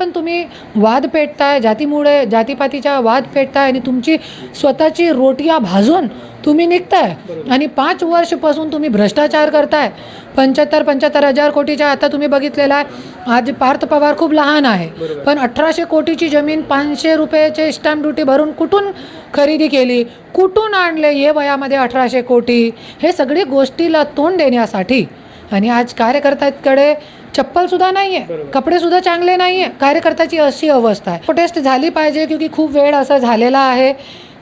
पण तुम्ही वाद पेटताय जातीमुळे जातीपातीच्या वाद पेटताय आणि तुमची स्वतःची रोटिया भाजून तुम्ही निघताय. आणि पाच वर्षपासून तुम्ही भ्रष्टाचार करताय. पंच्याहत्तर पंच्याहत्तर हजार कोटीच्या आता तुम्ही बघितलेला आहे. आज पार्थ पवार खूप लहान आहे. पण अठराशे कोटीची जमीन पाचशे रुपयाचे स्टॅम्प ड्युटी भरून कुठून खरेदी केली? कुठून आणले हे वयामध्ये अठराशे कोटी? हे सगळी गोष्टीला तोंड देण्यासाठी. आणि आज कार्यकर्त्याकडे चप्पलसुद्धा नाही आहे कपडेसुद्धा चांगले नाही आहे कार्यकर्त्याची अशी अवस्था आहे. प्रोटेस्ट झाली पाहिजे क्योंकि खूप वेळ असा झालेला आहे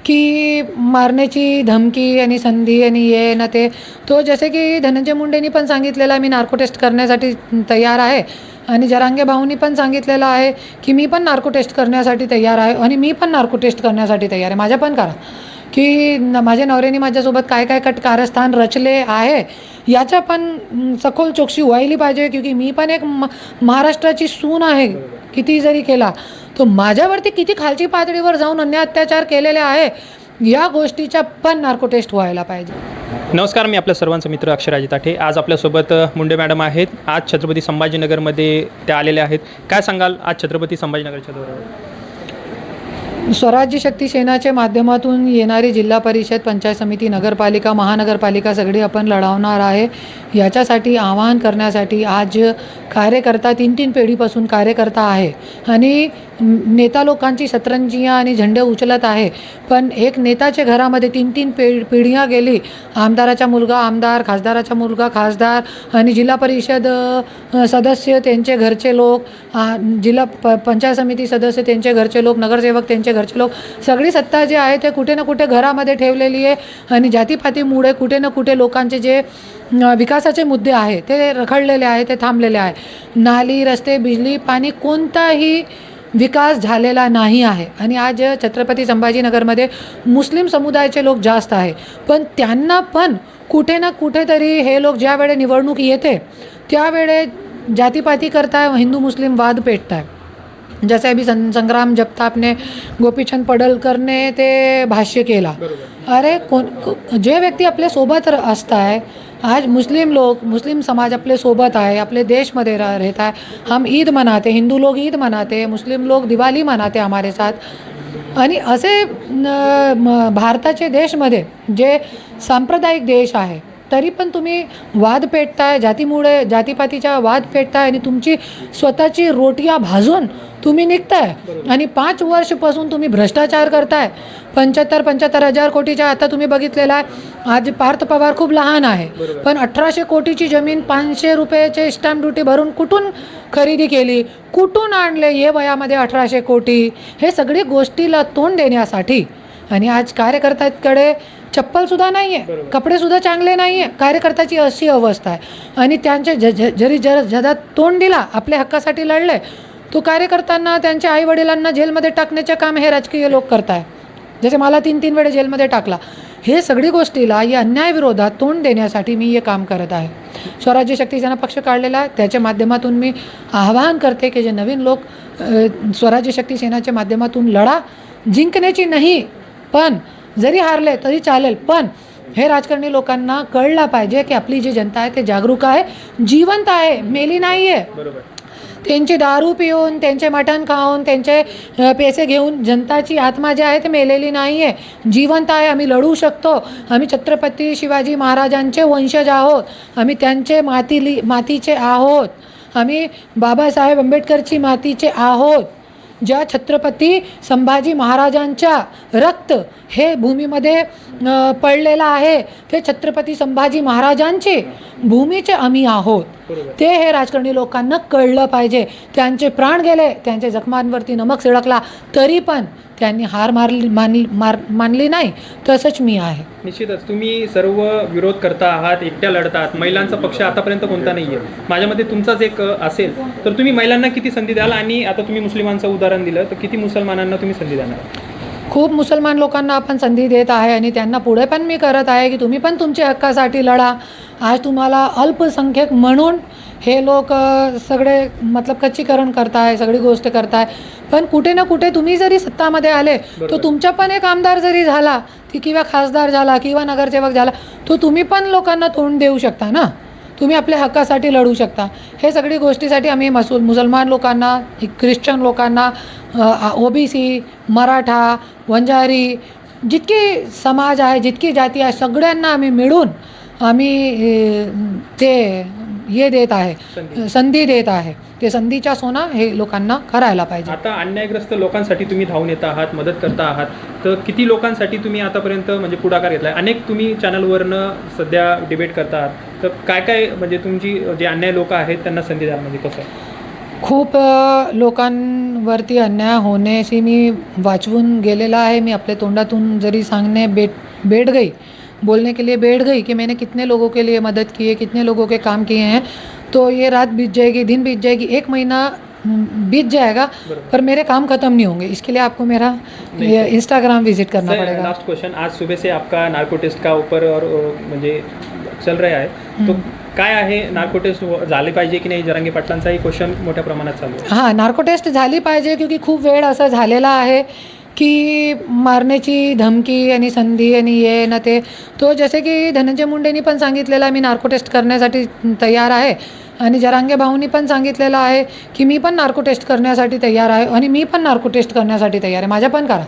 की मारण्याची धमकी आणि संधी आणि ये ना ते. तो जसे की धनंजय मुंडेंनी पण सांगितलेलं आहे मी नार्को टेस्ट करण्यासाठी तयार आहे. आणि जरांगे भाऊंनी पण सांगितलेलं आहे की मी पण नार्को टेस्ट करण्यासाठी तयार आहे आणि मी पण नार्को टेस्ट करण्यासाठी तयार आहे. माझ्या पण करा. की न माझ्या नवऱ्याने माझ्यासोबत काय काय कट कारस्थान रचले आहे याच्या पण सखोल चौकशी व्हायली पाहिजे क्योंकि मी पण एक म महाराष्ट्राची सून आहे किती जरी केला तो माझ्यावरती किती खालची पातळीवर जाऊन अन्य अत्याचार केलेले आहे या गोष्टीच्या पण नार्को टेस्ट व्हायला पाहिजे. नमस्कार मी आपल्या सर्वांचा मित्र अक्षराजी ताठे आज आपल्यासोबत मुंडे मॅडम आहेत. आज छत्रपती संभाजीनगरमध्ये त्या आलेल्या आहेत. काय सांगाल आज छत्रपती संभाजीनगरच्या दौऱ्यावर? स्वराज्य शक्ती सेनाच्या माध्यमातून येणारी जिल्हा परिषद पंचायत समिती नगरपालिका महानगरपालिका सगळी आपण लढवणार आहे. याच्यासाठी आवाहन करण्यासाठी आज कार्यकर्ता तीन तीन पिढीपासून कार्यकर्ता आहे. आणि नेता लोकांची सतरंजिया आणि झेंडे उचलत आहे. पण एक नेताच्या घरामध्ये तीन तीन पे पिढ्या गेली. आमदाराचा मुलगा आमदार खासदाराचा मुलगा खासदार आणि जिल्हा परिषद सदस्य त्यांचे घरचे लोक जिल्हा प पंचायत समिती सदस्य त्यांचे घरचे लोक नगरसेवक त्यांचे घरचे लोक सगळी सत्ता जे आहे ते कुठे ना कुठे घरामध्ये ठेवलेली आहे. आणि जातीपातीमुळे कुठे ना कुठे लोकांचे जे विकासाचे मुद्दे आहे ते रखडलेले आहे ते थांबलेले आहे. नाली रस्ते बिजली पाणी कोणताही विकास झालेला नाही आहे. आणि आज छत्रपती संभाजीनगरमध्ये मुस्लिम समुदायाचे लोक जास्त आहे. पण त्यांना पण कुठे ना कुठेतरी हे लोक ज्या वेळे निवडणूक येते त्यावेळे जातीपाती करताय हिंदू मुस्लिम वाद पेटताय. जसे अभी सं संग्राम जगतापने गोपीचंद पडळकरने ते भाष्य केला. अरे कोण जे व्यक्ती आपल्यासोबत र- असताय आज मुस्लिम लोग मुस्लिम समाज अपने सोबत आहे आपले देशमध्ये रह रहता है हम ईद मनाते हिंदू लोग ईद मनाते मुस्लिम लोग दिवाली मनाते हमारे साथ. आणि असे म- भारताचे देशमध्ये जे सांप्रदायिक देश आहे तरी पण तुम्ही वाद पेटताय जातीमुळे जातीपातीच्या वाद पेटताय आणि तुमची स्वतःची रोटिया भाजून तुम्ही निघताय. आणि पाच वर्षपासून तुम्ही भ्रष्टाचार करताय. पंच्याहत्तर पंच्याहत्तर हजार कोटीच्या आता तुम्ही बघितलेला आहे. आज पार्थ पवार खूप लहान आहे. पण अठराशे कोटीची जमीन पाचशे रुपयाचे स्टॅम्प ड्युटी भरून कुठून खरेदी केली? कुठून आणले हे वयामध्ये अठराशे कोटी? हे सगळी गोष्टीला तोंड देण्यासाठी. आणि आज कार्यकर्त्याकडे चप्पलसुद्धा नाही आहे कपडेसुद्धा चांगले नाही आहे कार्यकर्त्याची अशी अवस्था आहे. आणि त्यांचे ज जरी जर जगात तोंड दिला आपल्या हक्कासाठी लढले तो कार्यकर्त्यांना त्यांच्या आईवडिलांना जेलमध्ये टाकण्याचे काम हे राजकीय लोक करताय. जसे मला तीन तीन वेळे जेलमध्ये टाकला. हे सगळी गोष्टीला या अन्यायविरोधात तोंड देण्यासाठी मी हे काम करत आहे. स्वराज्य शक्ती सेना पक्ष काढलेला आहे त्याच्या माध्यमातून मी आवाहन करते की जे नवीन लोक स्वराज्य शक्ती सेनाच्या माध्यमातून लढा. जिंकण्याची नाही पण जरी हारले तरी चालेल. पण हे राजकारणी लोकांना कळलं पाहिजे की आपली जी जनता आहे ते जागरूक आहे जिवंत आहे मेली नाही आहे त्यांची दारू पिऊन त्यांचे मटण खाऊन त्यांचे पैसे घेऊन जनताची आत्मा जी आहे ते मेलेली नाही आहे जिवंत आहे आम्ही लढू शकतो. आम्ही छत्रपती शिवाजी महाराजांचे वंशज आहोत. आम्ही त्यांचे मातीली मातीचे आहोत. आम्ही बाबासाहेब आंबेडकरची मातीचे आहोत. ज्या छत्रपती संभाजी महाराजांच्या रक्त हे भूमीमध्ये पडलेलं आहे ते छत्रपती संभाजी महाराजांचे भूमीचे आम्ही आहोत. ते हे राजकारणी लोकांना कळलं पाहिजे. त्यांचे प्राण गेले त्यांच्या जखमांवरती नमक सिळकला तरी पण त्यांनी हार मारली मानली मार मानली नाही तसंच मी आहे. निश्चितच तुम्ही सर्व विरोध करता आहात एकट्या लढतात महिलांचा पक्ष आतापर्यंत कोणता नाही आहे माझ्या मते तुमचाच एक असेल. तर तुम्ही महिलांना किती संधी द्याल आणि आता तुम्ही मुस्लिमांचं उदाहरण दिलं तर किती मुसलमानांना तुम्ही संधी देणार? खूप मुसलमान लोकांना आपण संधी देत आहे आणि त्यांना पुढे पण मी करत आहे की तुम्ही पण तुमच्या हक्कासाठी लढा. आज तुम्हाला अल्पसंख्यक म्हणून हे लोक सगळे मतलब खच्चीकरण करताय सगळी गोष्ट करताय. पण कुठे ना कुठे तुम्ही जरी सत्तामध्ये आले तो तुमचा पण एक आमदार जरी झाला की किंवा खासदार झाला किंवा नगरसेवक झाला तो तुम्ही पण लोकांना तोंड देऊ शकता ना? तुम्ही आपल्या हक्कासाठी लढू शकता. हे सगळी गोष्टीसाठी आम्ही मसू मुसलमान लोकांना ख्रिश्चन लोकांना O B C Maratha Vanjari जितकी समाज आहे जितकी जाती आहे सगळ्यांना आम्ही मिळून आम्ही ते हे देत आहे. संधी. देत आहे. ते संधीच्या सोना हे लोकांना करायला पाहिजे. आता अन्यायग्रस्त लोकांसाठी तुम्ही धावून येत आहात मदत करता आहात. तर किती लोकांसाठी तुम्ही आतापर्यंत म्हणजे पुढाकार घेतला आहे अनेक तुम्ही चॅनलवरनं सध्या डिबेट करता आहात. तर काय काय म्हणजे तुमची जे अन्याय लोक आहेत त्यांना संधी द्या म्हणजे कसं? खूप लोकांवरती अन्याय होण्याशी मी वाचवून गेलेला है मैं अपने तोंडातून जरी सांगने बैठ बैठ गई बोलने के लिए बैठ गई कि मैंने कितने लोगों के लिए मदद की है कितने लोगों के काम किए हैं तो ये रात बीत जाएगी दिन बीत जाएगी एक महीना हम्म, बीत जाएगा पर मेरे काम ख़त्म नहीं होंगे। इसके लिए आपको मेरा इंस्टाग्राम विज़िट करना पड़ेगा। लास्ट क्वेश्चन आज सुबह से आपका नार्को टेस्ट का ऊपर और म्हणजे चल रहा आहे तो काय आहे नार्को टेस्ट झाले पाहिजे की नाही? जरांगे पाटलांचाही क्वेश्चन मोठ्या प्रमाणात चालू हाँ नार्को टेस्ट झाली पाहिजे क्योंकि खूप वेळ असा झालेला आहे की मारण्याची धमकी आणि संधी आणि ये ना ते तो जसे की धनंजय मुंडेंनी पण सांगितलेलं आहे मी नार्को टेस्ट करण्यासाठी तयार आहे. आणि जरांगे भाऊनी पण सांगितलेलं आहे की मी पण नार्को टेस्ट करण्यासाठी तयार आहे आणि मी पण नार्को टेस्ट करण्यासाठी तयार आहे. माझ्या पण करा.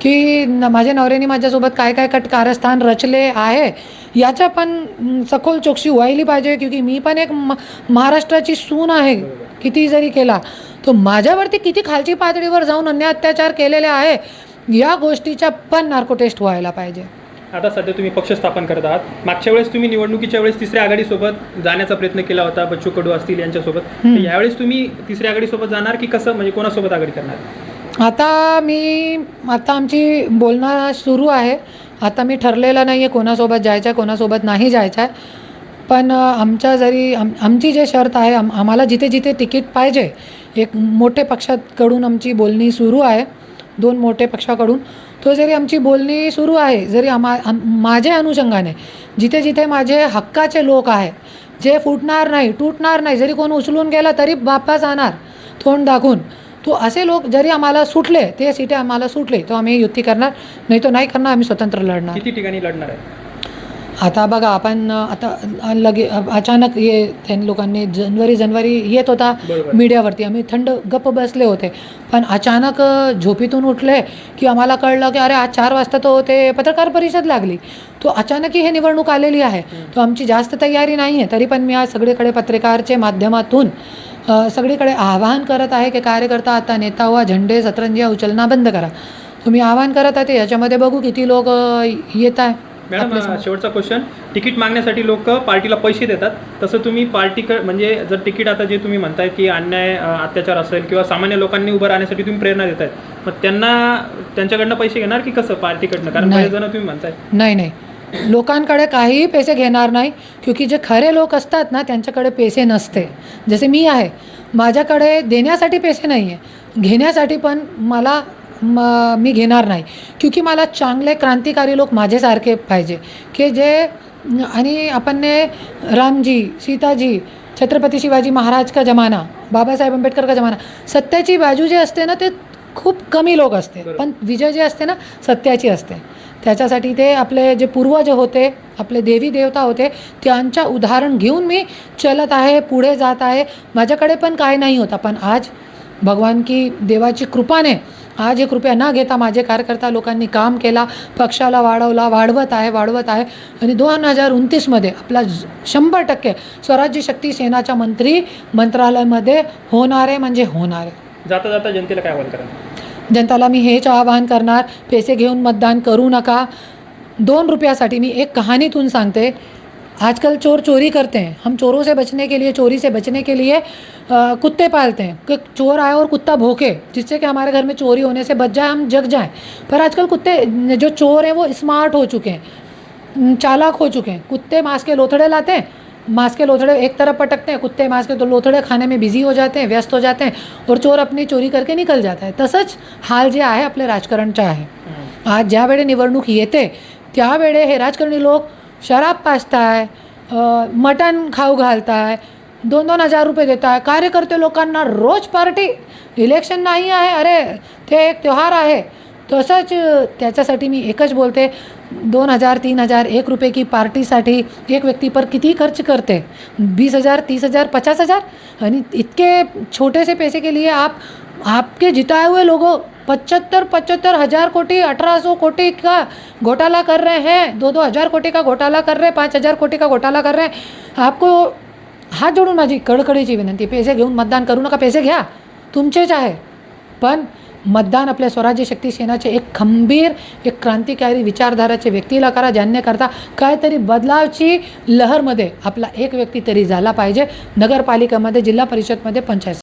की न माझ्या नवऱ्याने माझ्यासोबत काय काय कट कारस्थान रचले आहे याच्या पण सखोल चोकशी व्हायली पाहिजे क्योंकि मी पण एक म- महाराष्ट्राची सून आहे. किती जरी केला तो माझ्यावरती किती खालची पातळीवर जाऊन अन्याय अत्याचार केलेले आहे या गोष्टीच्या पण नार्को टेस्ट व्हायला पाहिजे. आता सध्या तुम्ही पक्ष स्थापन करत आहात. मागच्या वेळेस तुम्ही निवडणुकीच्या वेळेस तिसऱ्या आघाडीसोबत जाण्याचा प्रयत्न केला होता बच्चू कडू असतील यांच्यासोबत. यावेळेस तुम्ही तिसऱ्या आघाडीसोबत जाणार की कसं म्हणजे कोणासोबत आघाडी करणार? आता मी आता आमची बोलणं सुरू आहे. आता मी ठरलेलं नाही आहे कोणासोबत जायचं आहे कोणासोबत नाही जायचं आहे पण आमच्या जरी आम आमची जे शर्त आहे आम आम्हाला जिथे जिथे तिकीट पाहिजे एक मोठे पक्षाकडून आमची बोलणी सुरू आहे दोन मोठे पक्षाकडून तो जरी आमची बोलणी सुरू आहे जरी आमा आम माझ्या अनुषंगाने जिथे जिथे माझे हक्काचे लोक आहे जे फुटणार नाही तुटणार नाही जरी कोण उचलून गेला तरी वापस आणणार तोंड दाखवून तो असे लोक जरी आम्हाला सुटले ते सीटे आम्हाला सुटले तर आम्ही युती करणार नाही तो नाही करणार आम्ही स्वतंत्र लढणार. किती ठिकाणी लढणार आहे? आता बघा आपण आता लगे अचानक ये त्या लोकांनी जनवरी जनवरी येत होता. मीडियावरती. आम्ही थंड गप्प बसले होते. पण अचानक झोपेतून उठले की आम्हाला कळलं की अरे आज चार वाजता तो ते पत्रकार परिषद लागली. तो अचानक हे निवडणूक आलेली आहे. तो आमची जास्त तयारी नाही आहे. तरी पण मी आज सगळीकडे पत्रकारचे माध्यमातून सगळीकडे आवाहन करत आहे की कार्यकर्ता आता नेता हुआ झंडे सतरंजिया उचलना बंद करा. तुम्ही आवाहन करत आहे ते याच्यामध्ये बघू किती लोक येत आहे. मॅडम शेवटचा क्वेश्चन तिकीट मागण्यासाठी लोक पार्टीला पैसे देतात. तसं तुम्ही पार्टी म्हणजे जर तिकीट आता जे तुम्ही म्हणताय की अन्याय अ, अत्याचार असेल किंवा सामान्य लोकांनी उभं राहण्यासाठी तुम्ही प्रेरणा देताय मग त्यांना त्यांच्याकडनं पैसे घेणार की कसं पार्टीकडनं? कारण नाही. बरेच जण तुम्ही म्हणताय. नाही नाही. लोकांकडे काहीही पैसे घेणार नाही क्योंकि जे खरे लोक असतात ना त्यांच्याकडे पैसे नसते. जसे मी आहे माझ्याकडे देण्यासाठी पैसे नाही आहे घेण्यासाठी पण मला म मी घेणार नाही. क्योंकि मला चांगले क्रांतिकारी लोक माझ्यासारखे पाहिजे. की जे आणि आपण ने रामजी सीताजी छत्रपती शिवाजी महाराज का जमाना बाबासाहेब आंबेडकर का जमाना सत्याची बाजू जे असते ना ते खूप कमी लोक असते. पण विजय जे असते ना सत्याची असते. त्याच्यासाठी ते आपले जे पूर्वज होते आपले देवी देवता होते त्यांच्या उदाहरण घेऊन मी चलत आहे पुढे जात आहे. माझ्याकडे पण काय नाही होता. पण आज भगवान की देवाची कृपाने आज हे कृपया न घेता माझे कार्यकर्ता लोकांनी काम केला पक्षाला वाढवला वाढवत आहे वाढवत आहे. आणि दोन हजार उनतीसमध्ये आपला शंभर टक्के स्वराज्य शक्ती सेनाच्या मंत्री मंत्रालयामध्ये होणारे म्हणजे होणारे. जाता जाता जनतेला काय आवाहन करा जनताला मी हेच आवाहन करणार पैसे घेऊन मतदान करू नका. दोन रुपयासाठी मी एक कहाणीतून सांगते आजकल चोर चोरी करते हैं। हम चोरों से बचने के लिए चोरी से बचने के लिए कुत्ते पालते हैं। कि चोर आए और कुत्ता भोंके जिससे कि हमारे घर में चोरी होने से बच जाए हम जग जाएँ। पर आजकल कुत्ते जो चोर हैं वो स्मार्ट हो चुके हैं। चालाक हो चुके हैं। कुत्ते मांस के लोथड़े लाते हैं। मांस के लोथड़े एक तरफ़ पटकते हैं कुत्ते मांस के तो लोथड़े खाने में बिज़ी हो जाते हैं व्यस्त हो जाते हैं और चोर अपनी चोरी करके निकल जाता है। तसंच हाल जे आहे आपल्या राजकारणचं आहे। आज ज्यावेळी निवडणूक येते त्यावेळे हे राजकारणी लोक शराब पाजताय अ, मटण खाऊ घालताय दोन दोन हजार रुपये देत आहे कार्यकर्ते लोकांना रोज पार्टी. इलेक्शन नाही आहे अरे ते एक त्यौहार आहे. तसंच त्याच्यासाठी मी एकच बोलते. दोन हजार तीन हजार एक रुपये की पार्टीसाठी एक व्यक्तीपर किती खर्च करते? बीस हजार तीस हजार पचास हजार? आणि इतके छोटे से पैसे के लिए आप आपके जिताए हुए लोगों पचहत्तर पचहत्तर हजार कोटी अठारह सौ कोटी का घोटाला कर रहे हैं। दो दो हजार कोटी का घोटाला कर रहे हैं पाच हजार कोटी का घोटाला कर रहे हैं। आपको हात जोडून माझी कडकडीची विनंती पैसे घेऊन मतदान करू नका पैसे घ्या। तुमचेच आहे पण मतदान आपल्या स्वराज्य शक्ती सेनाचे एक खंबीर एक क्रांतिकारी विचारधाराचे व्यक्तीला करा ज्यांच्याकरता काहीतरी बदलावची लहरमध्ये आपला एक व्यक्ती तरी झाला पाहिजे नगरपालिकेमध्ये जिल्हा परिषदमध्ये पंचायत